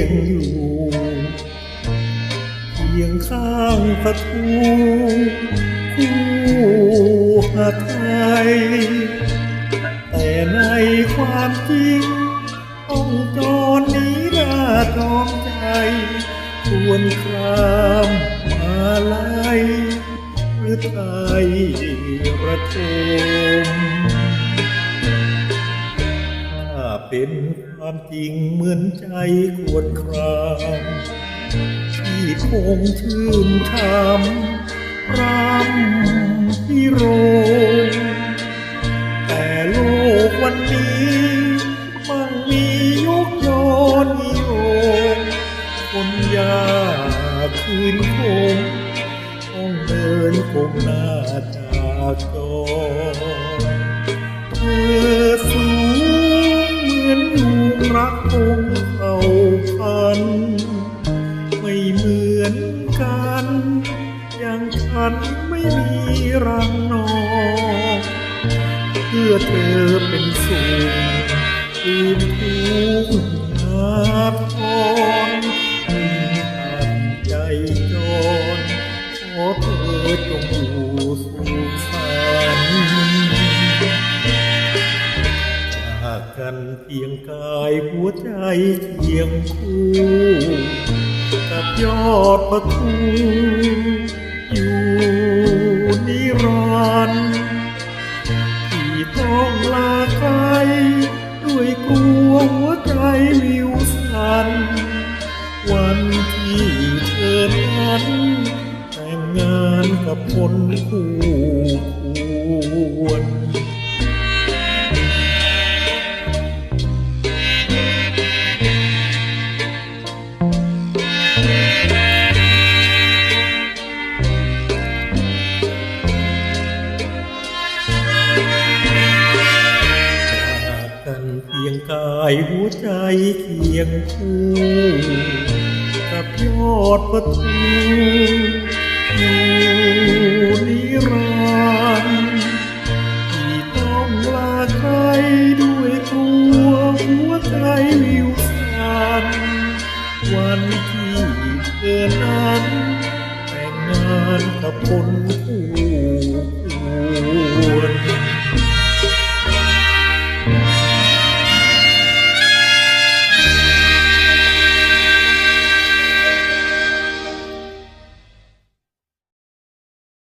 ยังอยู่เพียงข้างประตูคู่หาไทยแต่ในความจริงต้องจรนี้น่าจอมใจควรครามมาลายหรือไทยประทม เป็นความจริงเหมือนใจควรครามที่คงชื่นชมรำพิโรมแต่โลกวันนี้มั่งมียุกยนนิยมคนยากคืนคงต้องเดินคงหน้าจากจอ ไม่มีรังนอนเพื่อเธอเป็นสูงคืนทุกนาทรมีหันใจจรขอเธอจงอยู่สุขสันต์จากกันเพียงกายหัวใจเคียงคู่ กับยอดพระคู ใจวิวสัน วันที่เธอนั้นแต่งงานกับคนคู่ควร เพียงกายหัวใจเคียงคู่กับยอดประตูอยู่นิรันดร์ที่ต้องลาใครด้วยกลัวหัวใจวิวสันวันที่เธอนั้นแต่งงานกับคนคู่